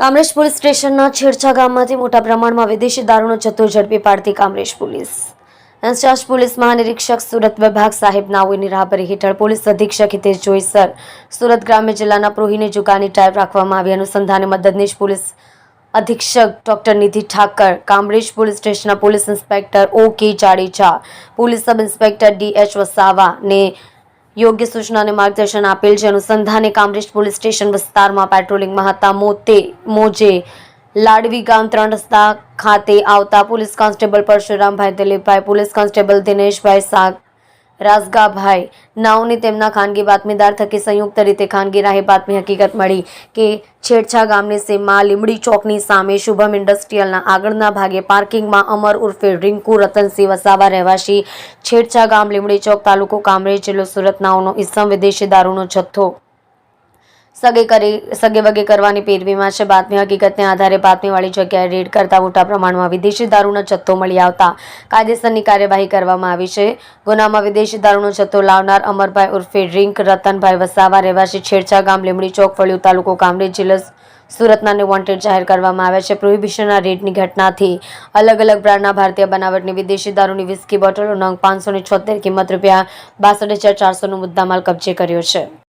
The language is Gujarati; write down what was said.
કામરેજ પોલીસ સ્ટેશનના છેડછા ગામમાંથી મોટા પ્રમાણમાં વિદેશી દારૂનો જથ્થો ઝડપી પાડતી કામરેજ પોલીસ. ઇન્ચાર્જ પોલીસ મહાનિરીક્ષક સુરત વિભાગ સાહેબ નાઓની રાહબરી હેઠળ પોલીસ અધિક્ષક હિતેશ જોઈસર, સુરત ગ્રામ્ય જિલ્લાના પ્રોહીને જુગાની ટાઈપ રાખવામાં આવી અનુસંધાને મદદનીશ પોલીસ અધિક્ષક ડોક્ટર નિધિ ઠાકર, કામરેજ પોલીસ સ્ટેશનના police inspector O K Jadeja, police sub inspector D H Vasava ને યોગ્ય સૂચના અને માર્ગદર્શન આપેલ છે. અનુસંધાને કામરેજ પોલીસ સ્ટેશન વિસ્તારમાં પેટ્રોલિંગમાં હતા મોતે મોજે લાડવી ગામ ત્રણ રસ્તા ખાતે આવતા police constable Parshurambhai Dilipbhai, police constable Dineshbhai સાગ રાજગાભાઈ નાઓને તેમના ખાનગી બાતમીદાર થકી સંયુક્ત રીતે ખાનગી રાહે બાતમી હકીકત મળી કે છેડછા ગામની સીમમાં લીમડી ચોકની સામે શુભમ ઇન્ડસ્ટ્રીયલના આગળના ભાગે પાર્કિંગમાં અમર ઉર્ફે રિંકુ રતનસિંહ વસાવા રહેવાસી. છેડછા ગામ લીમડી ચોક તાલુકો કામરેજ, જિલ્લો સુરત નાઓનો ઇસમ વિદેશી દારૂનો જથ્થો સગે કરી, સગે વગે કરવાની પેરવીમાં છે. બાતમી હકીકતને આધારે બાતમીવાળી જગ્યાએ રેડ કરતા મોટા પ્રમાણમાં વિદેશી દારૂનો જથ્થો મળી આવતા કાયદેસરની કાર્યવાહી કરવામાં આવી છે. ગુનામાં વિદેશી દારૂનો જથ્થો લાવનાર અમરભાઈ ઉર્ફે રિંક રતનભાઈ વસાવા રહેવાસી છેડછા ગામ, લીમડી ચોક, ફળિયું તાલુકો કામરેજ જિલ્લા સુરતનાને વોન્ટેડ જાહેર કરવામાં આવ્યા છે. પ્રોહિબિશનના રેડની ઘટનાથી અલગ અલગ બ્રાન્ડના ભારતીય બનાવટની વિદેશી દારૂની વિસ્કી બોટલો નંગ પાંચસો છોતેર કિંમત રૂપિયા બાસઠ હજાર ચારસોનો મુદ્દામાલ કબજે કર્યો છે.